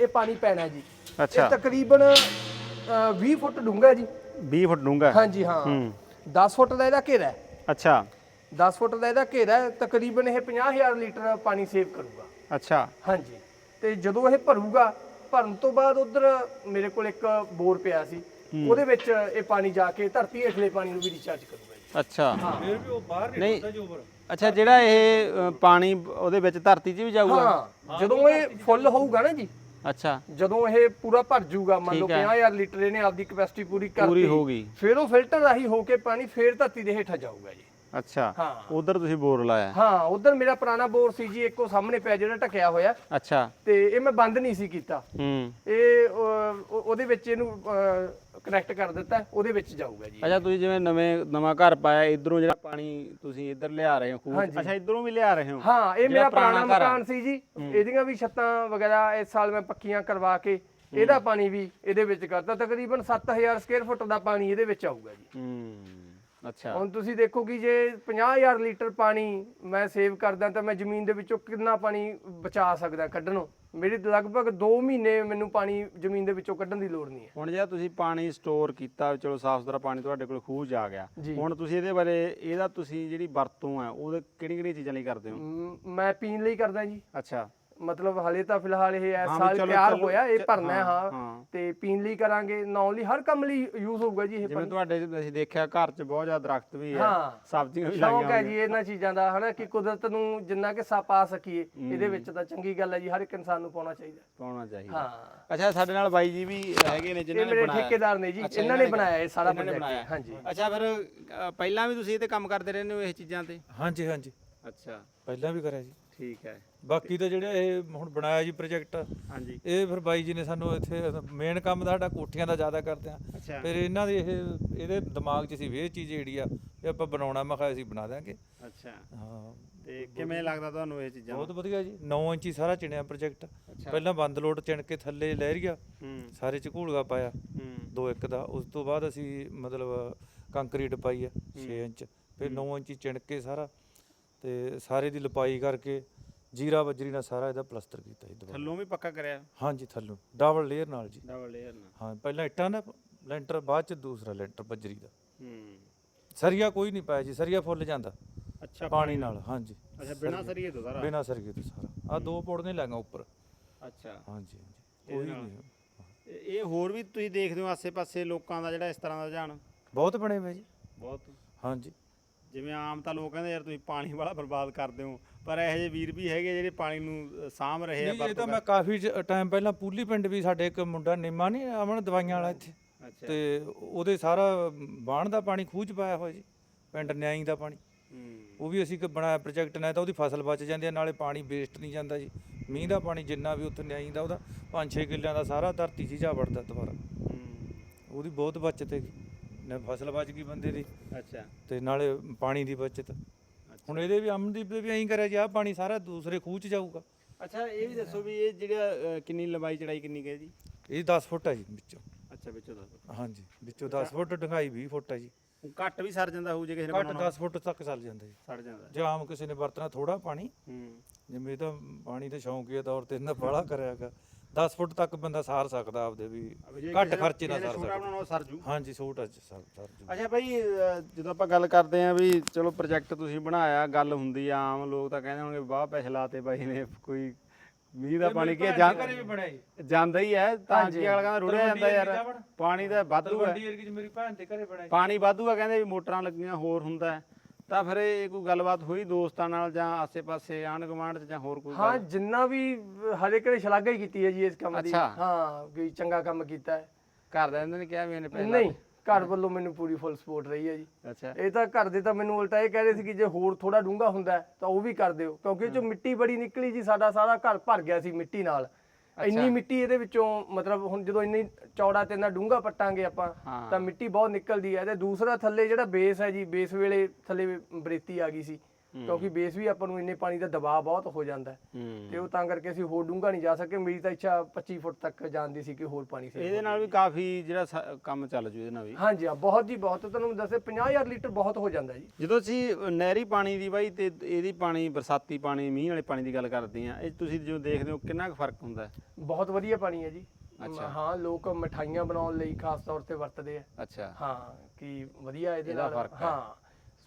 ਇਹ ਪਾਣੀ ਪੈਣਾ ਜੀ। ਅੱਛਾ। ਇਹ ਤਕਰੀਬਨ ਅ, 20 ਫੁੱਟ ਡੂੰਘਾ ਜੀ। 20 ਫੁੱਟ ਡੂੰਘਾ ਹਾਂਜੀ ਹਾਂ। ਹੂੰ। 10 ਫੁੱਟ ਦਾ ਇਹਦਾ ਘੇਰਾ ਹੈ। ਅੱਛਾ। 10 ਫੁੱਟ ਦਾ ਇਹਦਾ ਘੇਰਾ ਹੈ ਤਕਰੀਬਨ ਇਹ 50000 ਲੀਟਰ ਪਾਣੀ ਸੇਵ ਕਰੂਗਾ। ਅੱਛਾ। ਹਾਂਜੀ। ਤੇ ਜਦੋਂ ਇਹ ਭਰੂਗਾ ਭਰਨ ਤੋਂ ਬਾਅਦ ਉਧਰ ਮੇਰੇ ਕੋਲ ਇੱਕ ਬੋਰ ਪਿਆ ਸੀ। ਉਹਦੇ ਵਿੱਚ ਇਹ ਪਾਣੀ ਜਾ ਕੇ ਧਰਤੀ ਹੇਠਲੇ ਪਾਣੀ ਨੂੰ ਵੀ ਰੀਚਾਰਜ ਕਰੂਗਾ ਜੀ। ਅੱਛਾ। ਫਿਰ ਵੀ ਉਹ ਬਾਹਰ ਨਹੀਂ ਨਿਕਲਦਾ ਜੋ ਅੱਛਾ ਜਿਹੜਾ ਇਹ ਪਾਣੀ ਉਹਦੇ ਵਿੱਚ ਧਰਤੀ 'ਚ ਵੀ ਜਾਊਗਾ? ਜਦੋਂ ਇਹ ਫੁੱਲ ਹੋਊਗਾ ਨਾ ਜੀ ਅੱਛਾ। ਜਦੋਂ ਇਹ ਪੂਰਾ ਭਰ ਜਾਊਗਾ ਮੰਨ ਲਓ 50000 ਲੀਟਰ ਇਹਨੇ ਆਪਦੀ ਕਪੈਸਿਟੀ ਪੂਰੀ ਕਰਤੀ ਪੂਰੀ ਹੋ ਗਈ। ਫਿਰ ਉਹ ਫਿਲਟਰ ਰਾਹੀਂ ਹੋ ਕੇ ਪਾਣੀ ਫੇਰ ਧਰਤੀ ਦੇ ਹੇਠਾਂ ਜਾਊਗਾ ਜੀ। ਅੱਛਾ। ਹਾਂ। ਉਧਰ ਤੁਸੀਂ ਬੋਰ ਲਾਇਆ। ਹਾਂ ਉਧਰ ਮੇਰਾ ਪੁਰਾਣਾ ਬੋਰ ਸੀ ਜੀ ਇੱਕੋ ਸਾਹਮਣੇ ਪਿਆ ਜਿਹੜਾ ਢਕਿਆ ਹੋਇਆ। ਅੱਛਾ। ਤੇ ਇਹ ਮੈਂ ਬੰਦ ਨਹੀਂ ਸੀ ਕੀਤਾ। ਹੂੰ। ਇਹ ਉਹਦੇ ਵਿੱਚ ਇਹਨੂੰ ਕਨੈਕਟ ਕਰ ਦਿੱਤਾ ਉਹਦੇ ਵਿੱਚ ਜਾਊਗਾ ਜੀ। ਅੱਛਾ ਤੁਸੀਂ ਜਿਵੇਂ ਨਵੇਂ ਨਵਾਂ ਘਰ ਪਾਇਆ ਇਧਰੋਂ ਜਿਹੜਾ ਪਾਣੀ ਤੁਸੀਂ ਇੱਧਰ ਲਿਆ ਰਹੇ ਹੋ ਖੂਹ। ਅੱਛਾ ਇਧਰੋਂ ਵੀ ਲਿਆ ਰਹੇ ਹੋ? ਹਾਂ ਇਹ ਮੇਰਾ ਪੁਰਾਣਾ ਪੁਰਾਣਾ ਘਰ ਆ। ਮਕਾਨ ਸੀ ਜੀ। ਇਹਦੀਆਂ ਵੀ ਛੱਤਾਂ ਵਗੈਰਾ ਇਸ ਸਾਲ ਮੈਂ ਪੱਕੀਆਂ ਕਰਵਾ ਕੇ ਇਹਦਾ ਪਾਣੀ ਵੀ ਇਹਦੇ ਵਿੱਚ ਕਰਤਾ। ਤਕਰੀਬਨ 7000 ਸਕੁਅਰ ਫੁੱਟ ਦਾ ਪਾਣੀ ਇਹਦੇ ਵਿੱਚ ਆਊਗਾ ਜੀ। ਹੂੰ। ਅੱਛਾ। ਹੁਣ ਤੁਸੀਂ ਦੇਖੋ ਕਿ ਜੇ 50000 ਲੀਟਰ ਪਾਣੀ ਮੈਂ ਸੇਵ ਕਰਦਾ ਤਾਂ ਮੈਂ ਜ਼ਮੀਨ ਦੇ ਵਿੱਚੋਂ ਕਿੰਨਾ ਪਾਣੀ ਬਚਾ ਸਕਦਾ ਕੱਢਣੋਂ? ਮੇਰੀ ਲਗਭਗ 2 ਮਹੀਨੇ ਮੈਨੂੰ ਪਾਣੀ ਜ਼ਮੀਨ ਦੇ ਵਿੱਚੋਂ ਕੱਢਣ ਦੀ ਲੋੜ ਨਹੀਂ ਹੈ। ਹੁਣ ਜਿਹੜਾ ਤੁਸੀਂ ਪਾਣੀ ਸਟੋਰ ਕੀਤਾ ਚਲੋ ਸਾਫ਼ ਸੁਥਰਾ ਪਾਣੀ ਤੁਹਾਡੇ ਕੋਲ ਖੂਹ ਆ ਗਿਆ। ਜੀ। ਹੁਣ ਤੁਸੀਂ ਇਹਦੇ ਬਾਰੇ ਇਹਦਾ ਤੁਸੀਂ ਜਿਹੜੀ ਵਰਤੋਂ ਹੈ ਉਹਦੇ ਕਿਹੜੀ ਕਿਹੜੀ ਚੀਜ਼ਾਂ ਲਈ ਕਰਦੇ ਹੋ? ਮੈਂ ਪੀਣ ਲਈ ਕਰਦਾ ਜੀ। ਅੱਛਾ। ਮਤਲਬ ਹਲੇ ਤਾਂ ਫਿਲਹਾਲ ਇਹ ਇਸ ਹਾਂ ਵੀ ਸਾਲ ਚਲੋ- ਤਿਆਰ ਚਲੋ- ਹੋਇਆ ਇਹ ਚ- ਭਰਨਾ ਹੈ ਹਾਂ, ਹਾਂ। ਹਾਂ। ਤੇ ਪੀਣ ਲਈ ਕਰਾਂਗੇ ਨੌ ਲਈ ਹਰ ਕੰਮ ਲਈ ਯੂਜ਼ ਹੋਊਗਾ ਜੀ ਇਹ ਜਿਵੇਂ ਤੁਹਾਡੇ ਅਸੀਂ ਦੇਖਿਆ ਘਰ 'ਚ ਬਹੁਤ ਜ਼ਿਆਦਾ ਦਰਖਤ ਵੀ ਹੈ ਹਾਂ। ਸਬਜ਼ੀਆਂ ਵੀ ਸ਼ੌਂਕ ਲਾਈਆਂ ਹੈ ਜੀ ਇਹਨਾਂ ਚੀਜ਼ਾਂ ਦਾ ਹਨਾ ਕਿ ਕੁਦਰਤ ਨੂੰ ਜਿੰਨਾ ਕਿ ਸਾ ਪਾ ਸਕੀਏ ਇਹਦੇ ਵਿੱਚ ਤਾਂ ਚੰਗੀ ਗੱਲ ਹੈ ਜੀ ਹਰ ਇੱਕ ਇਨਸਾਨ ਨੂੰ ਪਾਉਣਾ ਚਾਹੀਦਾ। ਪਾਉਣਾ ਚਾਹੀਦਾ। ਹਾਂ। ਅੱਛਾ ਸਾਡੇ ਨਾਲ ਬਾਈ ਜੀ ਵੀ ਹੈਗੇ ਨੇ ਇਹ ਜਿਨ੍ਹਾਂ ਨੇ ਮੇਰੇ ਬਣਾਇਆ। ਠੇਕੇਦਾਰ ਨੇ ਜੀ ਅੱਛਾ, ਇਹਨਾਂ ਨੇ ਬਣਾਇਆ ਇਹ ਸਾਰਾ ਇਹਨਾਂ ਨੇ ਬਣਾਇਆ। ਪ੍ਰੋਜੈਕਟ ਹਾਂਜੀ। ਅੱਛਾ ਫਿਰ ਅ, ਪਹਿਲਾਂ ਵੀ ਤੁਸੀਂ ਇਹ ਤੇ ਕੰਮ ਕਰਦੇ ਰਹਿੰਦੇ ਹੋ ਇਹ ਚੀਜ਼ਾਂ ਤੇ? ਹਾਂਜੀ ਹਾਂਜੀ। ਅੱਛਾ। ਪਹਿਲਾਂ ਵੀ ਕਰਿਆ ਜੀ। ਠੀਕ ਹੈ। ਬਾਕੀ ਤਾਂ ਜਿਹੜਾ ਇਹ ਹੁਣ ਬਣਾਇਆ ਜੀ ਪ੍ਰੋਜੈਕਟ ਹਾਂਜੀ। ਇਹ ਫਿਰ ਬਾਈ ਜੀ ਨੇ ਸਾਨੂੰ ਇੱਥੇ ਮੇਨ ਕੰਮ ਤਾਂ ਸਾਡਾ ਕੋਠੀਆਂ ਦਾ ਜ਼ਿਆਦਾ ਕਰਦੇ ਆ। ਅੱਛਾ। ਫਿਰ ਇਹਨਾਂ ਦੇ ਇਹ ਇਹਦੇ ਦਿਮਾਗ 'ਚ ਸੀ ਵੀ ਇਹ ਚੀਜ਼ ਜਿਹੜੀ ਆ ਇਹ ਆਪਾਂ ਬਣਾਉਣਾ ਮੈਂ ਕਿਹਾ ਅਸੀਂ ਬਣਾ ਦਾਂਗੇ ਅੱਛਾ। ਹਾਂ। ਤੇ ਕਿਵੇਂ ਲੱਗਦਾ ਤੁਹਾਨੂੰ ਇਹ ਚੀਜ਼ਾਂ? ਬਹੁਤ ਵਧੀਆ ਜੀ। 9 ਇੰਚੀ ਸਾਰਾ ਚਿਣਿਆ ਪ੍ਰੋਜੈਕਟ ਪਹਿਲਾਂ ਬੰਦ ਲੋਡ ਚਿਣ ਕੇ ਥੱਲੇ ਲਹਿਰੀਆ ਹੂੰ। ਸਾਰੇ ਚ ਘੂਲਗਾ ਪਾਇਆ। ਹੂੰ। ਦੋ ਇੱਕ ਦਾ। ਉਸ ਤੋਂ ਬਾਅਦ ਅਸੀਂ ਮਤਲਬ ਕੰਕਰੀਟ ਪਾਈ ਆ 6 ਇੰਚ। ਫਿਰ 9 ਇੰਚੀ ਚਿਣ ਕੇ ਸਾਰਾ ਤੇ ਸਾਰੇ ਦੀ ਲਪਾਈ ਕਰਕੇ ਜੀਰਾ ਬਜਰੀ ਨਾਲ ਸਾਰਾ ਇਹਦਾ ਪਲਸਤਰ ਕੀਤਾ ਜੀ ਦੁਬਾਰਾ। ਥੱਲੋਂ ਵੀ ਪੱਕਾ ਕਰਿਆ? ਹਾਂਜੀ ਥੱਲੋਂ। ਡਬਲ ਲੇਅਰ ਨਾਲ ਜੀ। ਡਬਲ ਲੇਅਰ ਨਾਲ। ਹਾਂ ਪਹਿਲਾਂ ਇੱਟਾਂ ਦਾ ਲੈਂਟਰ ਬਾਅਦ ਚ ਦੂਸਰਾ ਲੈਂਟਰ ਬਜਰੀ ਦਾ। ਹੂੰ। ਸਰੀਆ ਕੋਈ ਨਹੀਂ ਪਾਇਆ ਜੀ ਸਰੀਆ ਫੁੱਲ ਜਾਂਦਾ। ਅੱਛਾ ਪਾਣੀ ਨਾਲ ਹਾਂਜੀ। ਅੱਛਾ ਬਿਨਾ ਸਰੀਏ ਤੋਂ ਸਾਰਾ? ਬਿਨਾ ਸਰੀਏ ਤੋਂ ਸਾਰਾ। ਆ ਦੋ ਪੌੜੀਆਂ ਲਾਂਗਾ ਉੱਪਰ। ਅੱਛਾ। ਹਾਂਜੀ ਹਾਂਜੀ। ਕੋਈ ਨਹੀਂ। ਇਹ- ਇਹ ਹੋਰ ਵੀ ਤੁਸੀਂ ਦੇਖਦੇ ਹੋ ਆਸੇ-ਪਾਸੇ ਲੋਕਾਂ ਦਾ ਜਿਹੜਾ ਇਸ ਤਰ੍ਹਾਂ ਦਾ ਰੁਝਾਨ? ਬਹੁਤ ਬਣੇ ਹੋਏ ਜੀ। ਬਹੁਤ। ਹਾਂਜੀ। ਜਿਵੇਂ ਆਮ ਤਾਂ ਲੋਕ ਕਹਿੰਦੇ ਯਾਰ ਤੁਸੀਂ ਪਾਣੀ ਵਾਲਾ ਬਰਬਾਦ ਕਰਦੇ ਹੋ ਪਰ ਇਹੋ ਜਿਹੇ ਵੀਰ ਵੀ ਹੈਗੇ ਜਿਹੜੇ ਪਾਣੀ ਨੂੰ ਸਾਂਭ ਰਹੇ ਆ ਨਹੀਂ, ਇਹ ਤਾਂ ਮੈਂ ਕਾਫੀ ਟਾਈਮ ਪਹਿਲਾਂ ਪੂਲੀ ਪਿੰਡ ਵੀ ਸਾਡੇ ਇੱਕ ਮੁੰਡਾ ਨਿੰਮਾ ਨਹੀਂ ਅਮਨ ਦਵਾਈਆਂ ਵਾਲਾ ਇੱਥੇ। ਅੱਛਾ। ਤੇ ਉਹਦੇ ਸਾਰਾ ਬਾਣ ਦਾ ਪਾਣੀ ਖੂਹ ਚ ਪਾਇਆ ਹੋਇਆ ਜੀ ਪਿੰਡ ਨਿਆਈ ਦਾ ਪਾਣੀ। ਹੂੰ। ਉਹ ਵੀ ਅਸੀਂ ਇੱਕ ਬਣਾਇਆ ਪ੍ਰੋਜੈਕਟ ਨਾਲ ਤਾਂ ਉਹਦੀ ਫਸਲ ਬਚ ਜਾਂਦੀ ਹੈ ਨਾਲੇ ਪਾਣੀ ਵੇਸਟ ਨਹੀਂ ਜਾਂਦਾ ਜੀ। ਮੀਂਹ ਦਾ ਪਾਣੀ ਜਿੰਨਾ ਵੀ ਉੱਥੇ ਨਿਆਈ ਦਾ ਉਹਦਾ 5-6 ਕਿੱਲਿਆਂ ਦਾ ਸਾਰਾ ਧਰਤੀ 'ਚ ਹੀ ਜਾ ਵੜਦਾ ਦੁਬਾਰਾ। ਹੂੰ। ਉਹਦੀ ਬਹੁਤ ਬਚਤ ਹੈਗੀ। ਨਾ ਫਸਲ ਬਚ ਗਈ ਬੰਦੇ ਦੀ ਅੱਛਾ। ਤੇ ਨਾਲੇ ਪਾਣੀ ਦੀ ਬਚਤ। ਹੁਣ ਇਹਦੇ ਵੀ ਅਮਨਦੀਪ ਦੇ ਵੀ ਐਂ ਕਰਿਆ ਜੀ ਆਹ ਪਾਣੀ ਸਾਰਾ ਦੂਸਰੇ ਖੂਹ 'ਚ ਜਾਊਗਾ। ਅੱਛਾ ਇਹ ਵੀ ਦੱਸੋ ਵੀ ਇਹ ਜਿਹੜਾ ਅ, ਕਿੰਨੀ ਲੰਬਾਈ ਚੜਾਈ ਕਿੰਨੀ ਕੁ ਹੈ ਜੀ? ਇਹ 10 ਫੁੱਟ ਹੈ ਜੀ ਵਿੱਚੋਂ। ਅੱਛਾ ਵਿੱਚੋਂ ਦੱਸੋ ਹਾਂਜੀ ਵਿੱਚੋਂ 10 ਫੁੱਟ ਡੂੰਘਾਈ 20 ਫੁੱਟ ਹੈ ਜੀ। ਘੱਟ ਵੀ ਸਰ ਜਾਂਦਾ ਹੋਊ ਜੇ ਕਿਸੇ ਨੇ ਘੱਟ ਬਣਾਉਣਾ। 10 ਫੁੱਟ ਤੱਕ ਚੱਲ ਜਾਂਦਾ ਜੀ। ਸੜ ਜਾਂਦਾ। ਜੇ ਆਮ ਕਿਸੇ ਨੇ ਵਰਤਣਾ ਥੋੜਾ ਪਾਣੀ ਹੂੰ। ਜਿਵੇਂ ਇਹ ਤਾਂ ਪਾਣੀ ਦੇ ਸ਼ੌਂਕੀਆ ਤੌਰ ਤੇ ਇਹਨਾਂ ਬਾਹਲਾ ਕਰਿਆਗਾ 10 ਫੁੱਟ ਤੱਕ ਬੰਦਾ ਸਾਰ ਸਕਦਾ ਆਪਦੇ ਵੀ ਘੱਟ ਖਰਚੇ ਨਾਲ ਸਾਰ ਛੋਟਾ ਸਕਦਾ। ਬਣਾਉਣਾ ਉਹ ਸਰ ਜੂ। ਹਾਂਜੀ ਛੋਟਾ ਚ ਸਰ ਸਰ ਜੂ। ਅੱਛਾ ਭਾਈ ਜਦੋਂ ਆਪਾਂ ਗੱਲ ਕਰਦੇ ਆਂ ਵੀ ਚਲੋ ਪ੍ਰੋਜੈਕਟ ਤੁਸੀਂ ਬਣਾਇਆ ਗੱਲ ਹੁੰਦੀ ਆ ਆਮ ਲੋਕ ਤਾਂ ਕਹਿੰਦੇ ਹੋਣਗੇ ਵਾਹ ਪੈਸੇ ਲਾਤੇ ਬਾਈ ਨੇ ਕੋਈ ਮੀਂਹ ਦਾ ਪਾਣੀ ਕੀ ਜਾਂ- ਘਰੇ ਵੀ ਬਣਿਆ ਜੀ ਜਾਂਦਾ ਹੀ ਹੈ ਤਾਂ ਕੀ ਅਗਲਾ ਕਹਿੰਦਾ ਰੁੜਿਆ ਜਾਂਦਾ ਯਾਰ ਪਾਣੀ ਦਾ ਵਾਧੂ ਹੈ। ਏਰੀਏ ਚ ਮੇਰੀ ਭੈਣ ਦੇ ਘਰੇ ਬਣਿਆ ਪਾਣੀ ਵਾਧੂ ਆ ਕਹਿੰਦੇ ਵੀ ਮੋਟਰਾਂ ਲੱਗੀਆਂ ਹੋਰ ਹੁੰਦਾ ਹੈ। ਤਾਂ ਫਿਰ ਇਹ ਕੋਈ ਗੱਲਬਾਤ ਹੋਈ ਦੋਸਤਾਂ ਨਾਲ ਜਾਂ ਆਸੇ-ਪਾਸੇ ਆਂਢ ਗੁਆਂਢ ਚ ਜਾਂ ਹੋਰ ਕੋਈ ਹਾਂ ਜਿੰਨਾ ਵੀ ਹਰੇਕ ਨੇ ਸ਼ਲਾਘਾ ਹੀ ਕੀਤੀ ਹੈ ਜੀ ਇਸ ਕੰਮ ਦੀ। ਅੱਛਾ। ਹਾਂ ਵੀ ਚੰਗਾ ਕੰਮ ਕੀਤਾ ਹੈ। ਘਰ ਦੇ ਨੇ ਕਿਹਾ ਵੀ ਇਹਨੇ ਪੈਸੇ ਨਹੀਂ ਘਰ ਵੱਲੋਂ ਮੈਨੂੰ ਪੂਰੀ ਫੁੱਲ ਸਪੋਰਟ ਰਹੀ ਹੈ ਜੀ। ਅੱਛਾ। ਇਹ ਤਾਂ ਘਰ ਦੇ ਤਾਂ ਮੈਨੂੰ ਉਲਟਾ ਇਹ ਕਹਿ ਰਹੇ ਸੀ ਕਿ ਜੇ ਹੋਰ ਥੋੜਾ ਡੂੰਘਾ ਹੁੰਦਾ ਹੈ, ਤਾਂ ਉਹ ਵੀ ਕਰ ਦਿਓ ਕਿਉਂਕਿ ਇਹ ਚੋਂ ਮਿੱਟੀ ਬੜੀ ਨਿਕਲੀ ਜੀ ਸਾਡਾ ਸਾਰਾ ਘਰ ਭਰ ਗਿਆ ਸੀ ਮਿੱਟੀ ਨਾਲ। ਇੰਨੀ ਮਿੱਟੀ ਇਹਦੇ ਵਿੱਚੋਂ ਮਤਲਬ ਹੁਣ ਜਦੋਂ ਇੰਨੀ ਚੌੜਾ ਤੇ ਇੰਨਾ ਡੂੰਘਾ ਪੱਟਾਂਗੇ ਆਪਾਂ। ਤਾਂ ਮਿੱਟੀ ਬਹੁਤ ਨਿਕਲਦੀ ਹੈ। ਤੇ ਦੂਸਰਾ ਥੱਲੇ ਜਿਹੜਾ ਬੇਸ ਹੈ ਜੀ ਬੇਸ ਵੇਲੇ ਥੱਲੇ ਬਰੇਤੀ ਆ ਗਈ ਸੀ। ਕਿਉਂਕਿ ਬੇਸ ਵੀ ਆਪਾਂ ਨੂੰ ਇੰਨੇ ਪਾਣੀ ਦਾ ਦਬਾਅ ਬਹੁਤ ਹੋ ਜਾਂਦਾ ਤੇ ਉਹ ਤਾਂ ਕਰਕੇ ਅਸੀਂ ਹੋਰ ਡੂੰਘਾ ਨਹੀਂ ਜਾ ਸਕੇ ਮੇਰੀ ਤਾਂ ਇੱਛਾ 25 ਫੁੱਟ ਤੱਕ ਜਾਣ ਦੀ ਸੀ ਕਿ ਹੋਰ ਪਾਣੀ ਸੀ। ਇਹਦੇ ਨਾਲ ਵੀ ਕਾਫੀ ਜਿਹੜਾ ਕੰਮ ਚੱਲ ਜੂ ਇਹਦੇ ਨਾਲ ਵੀ। ਹਾਂਜੀ ਹਾਂ ਬਹੁਤ ਜੀ ਬਹੁਤ। ਤੁਹਾਨੂੰ ਦੱਸੇ 50000 ਲੀਟਰ ਬਹੁਤ ਹੋ ਜਾਂਦਾ ਜੀ। ਜਦੋਂ ਅਸੀਂ ਨਹਿਰੀ ਪਾਣੀ ਦੀ ਬਾਈ ਤੇ ਇਹਦੀ ਪਾਣੀ ਬਰਸਾਤੀ ਪਾਣੀ ਮੀਂਹ ਵਾਲੇ ਪਾਣੀ ਦੀ ਗੱਲ ਕਰਦੇ ਆ ਇਹ ਤੁਸੀਂ ਜੋ ਦੇਖਦੇ ਹੋ ਕਿੰਨਾ ਕੁ ਫ਼ਰਕ ਹੁੰਦਾ ਬਹੁਤ ਵਧੀਆ ਪਾਣੀ ਹੈ ਜੀ। ਹਾਂ ਲੋਕ ਮਠਾਈਆਂ ਬਣਾਉਣ ਲਈ ਖਾਸ ਤੌਰ ਤੇ ਵਰਤਦੇ ਆ। ਅੱਛਾ। ਹਾਂ ਕਿ ਵਧੀਆ ਇਹਦੇ ਨਾਲ ਹੈ।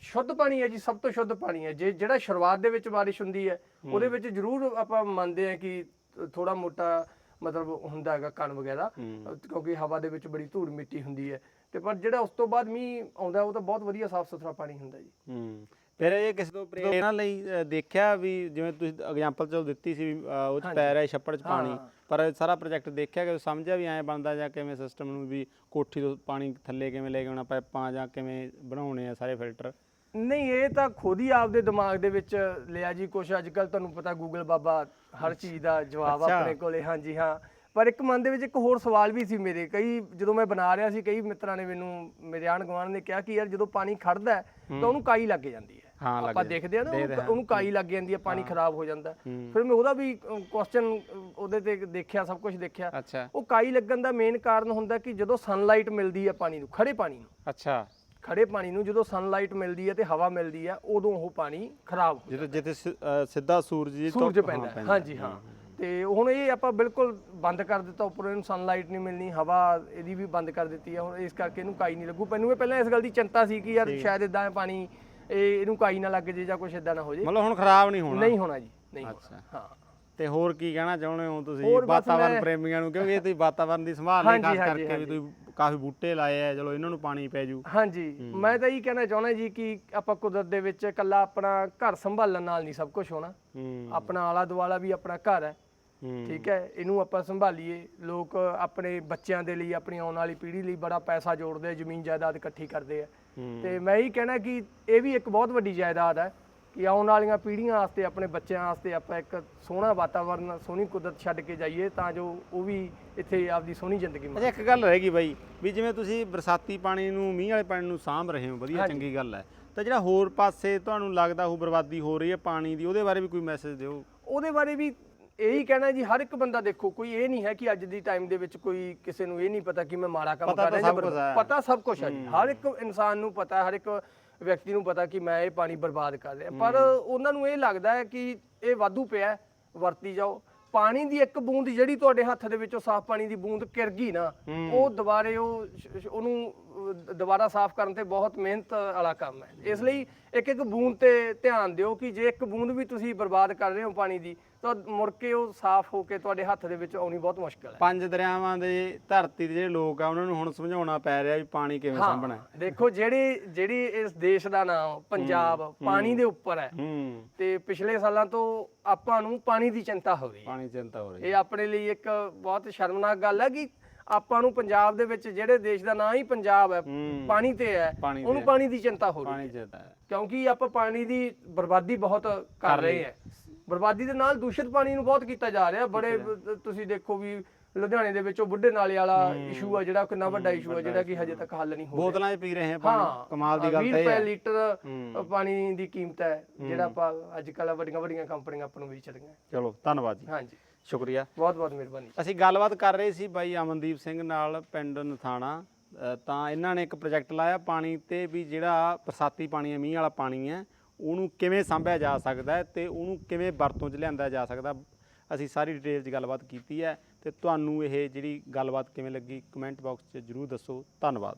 ਹਾਂ ਸ਼ੁੱਧ ਪਾਣੀ ਹੈ ਜੀ ਸਭ ਤੋਂ ਸ਼ੁੱਧ ਪਾਣੀ ਹੈ। ਜੇ ਜਿਹੜਾ ਸ਼ੁਰੂਆਤ ਦੇ ਵਿੱਚ ਬਾਰਿਸ਼ ਹੁੰਦੀ ਹੈ ਉਹਦੇ ਵਿੱਚ ਜ਼ਰੂਰ ਆਪਾਂ ਮੰਨਦੇ ਹਾਂ ਕਿ ਥੋੜਾ ਮੋਟਾ ਮਤਲਬ ਹੁੰਦਾ ਹੈਗਾ ਕਣ ਵਗੈਰਾ ਹੂੰ। ਕਿਉਂਕਿ ਹਵਾ ਦੇ ਵਿੱਚ ਬੜੀ ਧੂੜ ਮਿੱਟੀ ਹੁੰਦੀ ਹੈ। ਤੇ ਪਰ ਜਿਹੜਾ ਉਸ ਤੋਂ ਬਾਅਦ ਮੀਂਹ ਆਉਂਦਾ ਉਹ ਤਾਂ ਬਹੁਤ ਵਧੀਆ ਸਾਫ਼ ਸੁਥਰਾ ਪਾਣੀ ਹੁੰਦਾ ਜੀ। ਹੂੰ। ਫਿਰ ਇਹ ਕਿਸੇ ਤੋਂ ਪ੍ਰੇਰਣਾ ਲਈ ਦੇਖਿਆ ਵੀ ਜਿਵੇਂ ਤੁਸੀਂ ਐਗਜ਼ਾਮਪਲ ਚਲ ਦਿੱਤੀ ਸੀ ਉਹ ਚ ਪੈ ਰਿਹਾ ਛੱਪੜ ਚ ਪਾਣੀ। ਪਰ ਸਾਰਾ ਪ੍ਰੋਜੈਕਟ ਦੇਖਿਆ ਕਿ ਸਮਝਿਆ ਵੀ ਐਂ ਬਣਦਾ ਜਾਂ ਕਿਵੇਂ ਸਿਸਟਮ ਨੂੰ ਵੀ ਕੋਠੀ ਤੋਂ ਪਾਣੀ ਥੱਲੇ ਕਿਵੇਂ ਲੈ ਕੇ ਆਉਣਾ ਪਾਈਪਾਂ ਜਾਂ ਕਿਵੇਂ ਬਣਾਉਣੇ ਆ ਸਾਰੇ ਫਿਲਟਰ? ਨਹੀਂ ਇਹ ਤਾਂ ਖੁਦ ਹੀ ਆਪਦੇ ਦਿਮਾਗ ਦੇ ਵਿੱਚ ਲਿਆ ਜੀ ਕੁਛ ਅੱਜ ਕੱਲ ਤੁਹਾਨੂੰ ਪਤਾ ਗੂਗਲ ਬਾਬਾ ਹਰ ਚੀਜ਼ ਦਾ ਜਵਾਬ ਅੱਛਾ। ਆਪਣੇ ਕੋਲੇ ਹਾਂਜੀ ਹਾਂ ਪਰ ਇੱਕ ਮਨ ਦੇ ਵਿੱਚ ਇੱਕ ਹੋਰ ਸਵਾਲ ਵੀ ਸੀ ਮੇਰੇ ਕਈ ਜਦੋਂ ਮੈਂ ਬਣਾ ਰਿਹਾ ਸੀ ਕਈ ਮਿੱਤਰਾਂ ਨੇ ਮੈਨੂੰ ਮੇਰੇ ਆਣ ਗੁਆਂਢ ਨੇ ਕਿਹਾ ਕਿ ਯਾਰ ਜਦੋਂ ਪਾਣੀ ਖੜਦਾ ਹੈ, ਤਾਂ ਉਹਨੂੰ ਕਾਈ ਲੱਗ ਜਾਂਦੀ ਹੈ ਹਾਂ, ਲੱਗ ਆਪਾਂ ਜਾਂਦੀ। ਦੇਖਦੇ ਆ ਨਾ ਉਹਨੂੰ-। ਉਹਨੂੰ ਕਾਈ ਲੱਗ ਜਾਂਦੀ ਹੈ ਪਾਣੀ ਖਰਾਬ ਹੋ ਜਾਂਦਾ। ਹੂੰ। ਫਿਰ ਮੈਂ ਉਹਦਾ ਵੀ ਕੁਐਸਚਨ ਉਹਦੇ ਤੇ ਦੇਖਿਆ ਸਭ ਕੁਝ ਦੇਖਿਆ ਅੱਛਾ ਉਹ ਕਾਈ ਲੱਗਣ ਦਾ ਮੇਨ ਕਾਰਨ ਹੁੰਦਾ ਕਿ ਜਦੋਂ ਸਨਲਾਈਟ ਮਿਲਦੀ ਹੈ ਪਾਣੀ ਨੂੰ ਖੜੇ ਪਾਣੀ ਨੂੰ ਅੱਛਾ ਖੜੇ ਪਾਣੀ ਨੂੰ ਜਦੋਂ ਸਨਲਾਈਟ ਮਿਲਦੀ ਹੈ ਤੇ ਹਵਾ ਮਿਲਦੀ ਹੈ ਉਦੋਂ ਉਹ ਪਾਣੀ ਖਰਾਬ ਹੋ ਜਿੱਥੇ ਜਿੱਥੇ ਸਿ- ਅ, ਸਿੱਧਾ ਸੂਰਜ ਜੀ ਤੋਂ- ਸੂਰਜ ਪੈਂਦਾ ਹੈ। ਹਾਂਜੀ ਹਾਂ। ਤੇ ਹੁਣ ਇਹ ਆਪਾਂ ਬਿਲਕੁਲ ਬੰਦ ਕਰ ਦਿੱਤਾ ਉੱਪਰੋਂ ਇਹਨੂੰ ਸਨਲਾਈਟ ਨਹੀਂ ਮਿਲਣੀ ਹਵਾ ਇਹਦੀ ਵੀ ਬੰਦ ਕਰ ਦਿੱਤੀ ਹੈ। ਹੁਣ ਇਸ ਕਰਕੇ ਇਹਨੂੰ ਕਾਈ ਨਹੀਂ ਲੱਗੂ। ਮੈਨੂੰ ਇਹ ਪਹਿਲਾਂ ਇਸ ਗੱਲ ਦੀ ਚਿੰਤਾ ਸੀ ਕਿ ਯਾਰ ਸ਼ਾਇਦ ਇਦਾਂ ਪਾਣੀ ਇਹ ਇਹਨੂੰ ਕਾਈ ਨਾ ਲੱਗ ਜੇ ਜਾਂ ਕੁਝ ਇਦਾਂ ਨਾ ਹੋ ਜੇ। ਮਤਲਬ ਹੁਣ ਖਰਾਬ ਨਹੀਂ ਹੋਣਾ। ਨਹੀਂ ਹੋਣਾ ਜੀ ਨਹੀਂ ਹੋਣਾ। ਅੱਛਾ। ਹਾਂ। ਤੇ ਹੋਰ ਕੀ ਕਹਿਣਾ ਚਾਹੁੰਦੇ ਹੋ ਤੁਸੀਂ? ਹੋਰ ਬਸ ਵਾਤਾਵਰਨ ਮੈਂ- ਪ੍ਰੇਮੀਆਂ ਨੂੰ? ਕਿਉਂਕਿ ਇਹ ਤੁਸੀਂ ਵਾਤਾਵਰਨ ਦੀ ਸੰਭਾਲ ਲਈ ਹਾਂਜੀ, ਖਾਸ ਹਾਂਜੀ, ਕਰਕੇ ਵੀ ਤੁਸੀਂ ਕਾਫੀ ਬੂਟੇ ਲਾਏ ਆ ਚਲੋ ਇਹਨਾਂ ਨੂੰ ਪਾਣੀ ਪੈ ਜੂ। ਹਾਂਜੀ ਮੈਂ ਤਾਂ ਇਹ ਕਹਿਣਾ ਚਾਹੁੰਦਾ ਜੀ ਕਿ ਆਪਾਂ ਕੁਦਰਤ ਦੇ ਵਿੱਚ ਇਕੱਲਾ ਆਪਣਾ ਘਰ ਸੰਭਾਲਣ ਨਾਲ ਨਹੀਂ ਸਭ ਕੁਝ ਹੋਣਾ। ਆਪਣਾ ਆਲਾ ਦੁਆਲਾ ਵੀ ਆਪਣਾ ਘਰ ਹੈ। ਠੀਕ ਹੈ ਇਹਨੂੰ ਆਪਾਂ ਸੰਭਾਲੀਏ। ਲੋਕ ਆਪਣੇ ਬੱਚਿਆਂ ਦੇ ਲਈ ਆਪਣੀ ਆਉਣ ਵਾਲੀ ਪੀੜ੍ਹੀ ਲਈ ਬੜਾ ਪੈਸਾ ਜੋੜਦੇ ਆ ਜ਼ਮੀਨ ਜਾਇਦਾਦ ਇਕੱਠੀ ਕਰਦੇ ਆ। ਤੇ ਮੈਂ ਇਹ ਕਹਿਣਾ ਕਿ ਇਹ ਵੀ ਇੱਕ ਬਹੁਤ ਵੱਡੀ ਜਾਇਦਾਦ ਹੈ। ਕਿ ਆਉਣ ਵਾਲੀਆਂ ਪੀੜ੍ਹੀਆਂ ਵਾਸਤੇ ਆਪਣੇ ਬੱਚਿਆਂ ਵਾਸਤੇ ਆਪਾਂ ਇੱਕ ਸੋਹਣਾ ਵਾਤਾਵਰਨ ਸੋਹਣੀ ਕੁਦਰਤ ਛੱਡ ਕੇ ਜਾਈਏ ਤਾਂ ਜੋ ਉਹ ਵੀ ਇੱਥੇ ਆਪਦੀ ਸੋਹਣੀ ਜ਼ਿੰਦਗੀ ਅੱਛਾ ਮਾਣ ਇੱਕ ਗੱਲ ਰਹਿ ਗਈ ਬਾਈ ਵੀ ਜਿਵੇਂ ਤੁਸੀਂ ਬਰਸਾਤੀ ਪਾਣੀ ਨੂੰ ਮੀਂਹ ਵਾਲੇ ਪਾਣੀ ਨੂੰ ਸਾਂਭ ਰਹੇ ਹੋ ਵਧੀਆ ਚੰਗੀ ਗੱਲ ਹੈ। ਤਾਂ ਜਿਹੜਾ ਹੋਰ ਪਾਸੇ ਤੁਹਾਨੂੰ ਲੱਗਦਾ ਉਹ ਬਰਬਾਦੀ ਹੋ ਰਹੀ ਹੈ ਪਾਣੀ ਦੀ ਉਹਦੇ ਬਾਰੇ ਵੀ ਕੋਈ ਮੈਸੇਜ ਦਿਓ। ਉਹਦੇ ਬਾਰੇ ਵੀ ਇਹੀ ਕਹਿਣਾ ਜੀ ਹਰ ਇੱਕ ਬੰਦਾ ਦੇਖੋ ਕੋਈ ਇਹ ਨਹੀਂ ਹੈ ਕਿ ਅੱਜ ਦੀ ਟਾਈਮ ਦੇ ਵਿੱਚ ਕੋਈ ਕਿਸੇ ਨੂੰ ਇਹ ਨਹੀਂ ਪਤਾ ਕਿ ਮੈਂ ਮਾੜਾ ਕੰਮ ਪਤਾ ਕਰ ਤਾਂ ਰਿਹਾ ਜਾਂ ਸਭ ਕੁਛ ਬਰਬਾਦ- ਹੈ। ਪਤਾ ਸਭ ਕੁਝ ਹੈ ਜੀ। ਹਰ ਇੱਕ ਇਨਸਾਨ ਨੂੰ ਪਤਾ ਹੈ, ਹਰ ਇੱਕ ਵਿਅਕਤੀ ਨੂੰ ਪਤਾ ਕਿ ਮੈਂ ਇਹ ਪਾਣੀ ਬਰਬਾਦ ਕਰ ਰਿਹਾ। ਪਰ ਉਹਨਾਂ ਨੂੰ ਇਹ ਲੱਗਦਾ ਹੈ ਕਿ ਇਹ ਵਾਧੂ ਪਿਆ ਹੈ, ਵਰਤੀ ਜਾਓ। ਪਾਣੀ ਦੀ ਇੱਕ ਬੂੰਦ ਜਿਹੜੀ ਤੁਹਾਡੇ ਹੱਥ ਦੇ ਵਿੱਚੋਂ ਸਾਫ਼ ਪਾਣੀ ਦੀ ਬੂੰਦ ਕਿਰ ਗਈ ਨਾ ਉਹ ਦੁਬਾਰੇ ਉਹ ਸ਼- ਸ਼- ਉਹਨੂੰ ਅਹ, ਦੁਬਾਰਾ ਸਾਫ਼ ਕਰਨ ਤੇ ਬਹੁਤ ਮਿਹਨਤ ਵਾਲਾ ਕੰਮ ਹੈ। ਇਸ ਲਈ ਇੱਕ ਇੱਕ ਬੂੰਦ ਤੇ ਧਿਆਨ ਦਿਓ ਕਿ ਜੇ ਇੱਕ ਬੂੰਦ ਵੀ ਤੁਸੀਂ ਬਰਬਾਦ ਕਰ ਰਹੇ ਹੋ ਪਾਣੀ ਦੀ ਤਾਂ ਮੁੜ ਕੇ ਉਹ ਸਾਫ਼ ਹੋ ਕੇ ਤੁਹਾਡੇ ਹੱਥ ਦੇ ਵਿੱਚ ਆਉਣੀ ਬਹੁਤ ਮੁਸ਼ਕਲ ਹੈ। ਪੰਜ ਦਰਿਆਵਾਂ ਦੇ ਧਰਤੀ ਦੇ ਜਿਹੜੇ ਲੋਕ ਆ ਉਹਨਾਂ ਨੂੰ ਹੁਣ ਸਮਝਾਉਣਾ ਪੈ ਰਿਹਾ ਵੀ ਪਾਣੀ ਕਿਵੇਂ ਸਾਂਭਣਾ ਹੈ। ਦੇਖੋ ਜਿਹੜੀ ਜਿਹੜੀ ਇਸ ਦੇਸ਼ ਦਾ ਨਾਮ ਪੰਜਾਬ ਪਾਣੀ ਦੇ ਉੱਪਰ ਹੈ। ਤੇ ਪਿਛਲੇ ਸਾਲਾਂ ਤੋਂ ਆਪਾਂ ਨੂੰ ਪਾਣੀ ਦੀ ਚਿੰਤਾ ਹੋ ਰਹੀ ਹੈ। ਪਾਣੀ ਚਿੰਤਾ ਹੋ ਰਹੀ ਹੈ। ਇਹ ਆਪਣੇ ਲਈ ਇੱਕ ਬਹੁਤ ਸ਼ਰਮਨਾਕ ਗੱਲ ਹੈ ਕਿ ਆਪਾਂ ਨੂੰ ਪੰਜਾਬ ਦੇ ਵਿੱਚ ਜਿਹੜੇ ਦੇਸ਼ ਦਾ ਨਾਂ ਹੀ ਪੰਜਾਬ ਹੈ ਪਾਣੀ ਤੇ ਹੈ ਉਹਨੂੰ ਪਾਣੀ ਦੀ ਚਿੰਤਾ ਹੋ ਰਹੀ ਹੈ। ਪਾਣੀ ਚਿੰਤਾ ਹੈ। ਕਿਉਂਕਿ ਆਪਾਂ ਪਾਣੀ ਦੀ ਬਰਬਾਦੀ ਬਹੁਤ ਕਰ ਰਹੇ ਹਾਂ। ਬਰਬਾਦੀ ਦੇ ਨਾਲ ਦੂਸ਼ਿਤ ਪਾਣੀ ਨੂੰ ਬਹੁਤ ਕੀਤਾ ਜਾ ਰਿਹਾ। ਬੜੇ ਤੁਸੀਂ ਦੇਖੋ ਵੀ ਲੁਧਿਆਣੇ ਦੇ ਵਿੱਚ ਉਹ ਬੁੱਢੇ ਨਾਲੇ ਵਾਲਾ ਇਸ਼ੂ ਆ ਜਿਹੜਾ ਕਿੰਨਾ ਵੱਡਾ ਇਸ਼ੂ ਆ ਜਿਹੜਾ ਕਿ ਹਜੇ ਤੱਕ ਹੱਲ ਨਹੀਂ ਹੋ ਰਿਹਾ। ਬੋਤਲਾਂ 'ਚ ਪੀ ਰਹੇ ਹਾਂ ਪਾਣੀ ਕਮਾਲ ਦੀ ਗੱਲ 20 ਤਾਂ ਇਹ ਰੁਪਏ ਹੈ। ਲੀਟਰ। ਪਾਣੀ ਦੀ ਕੀਮਤ ਹੈ ਜਿਹੜਾ ਆਪਾਂ ਅੱਜ ਕੱਲ੍ਹ ਵੱਡੀਆਂ ਵੱਡੀਆਂ ਕੰਪਨੀਆਂ ਆਪਾਂ ਨੂੰ ਵੇਚ ਰਹੀਆਂ। ਚਲੋ ਧੰਨਵਾਦ ਜੀ। ਹਾਂਜੀ। ਸ਼ੁਕਰੀਆ। ਬਹੁਤ ਬਹੁਤ ਮਿਹਰਬਾਨੀ। ਅਸੀਂ ਗੱਲਬਾਤ ਕਰ ਰਹੇ ਸੀ ਬਾਈ ਅਮਨਦੀਪ ਸਿੰਘ ਨਾਲ ਪਿੰਡ ਨਥਾਣਾ। ਤਾਂ ਇਹਨਾਂ ਨੇ ਇੱਕ ਪ੍ਰੋਜੈਕਟ ਲਾਇਆ ਪਾਣੀ ਤੇ ਵੀ ਜਿਹੜਾ ਬਰਸਾਤੀ ਪਾਣੀ ਹੈ ਮੀਂਹ ਵਾਲਾ ਪਾਣੀ ਹੈ। ਉਹਨੂੰ ਕਿਵੇਂ ਸੰਭਿਆ ਜਾ ਸਕਦਾ ਹੈ ਤੇ ਉਹਨੂੰ ਕਿਵੇਂ ਵਰਤੋਂ 'ਚ ਲਿਆਂਦਾ ਜਾ ਸਕਦਾ। ਅਸੀਂ ਸਾਰੀ ਡਿਟੇਲ 'ਚ ਗੱਲਬਾਤ ਕੀਤੀ ਹੈ ਤੇ ਤੁਹਾਨੂੰ ਇਹ ਜਿਹੜੀ ਗੱਲਬਾਤ ਕਿਵੇਂ ਲੱਗੀ ਕਮੈਂਟ ਬਾਕਸ 'ਚ ਜਰੂਰ ਦੱਸੋ। ਧੰਨਵਾਦ।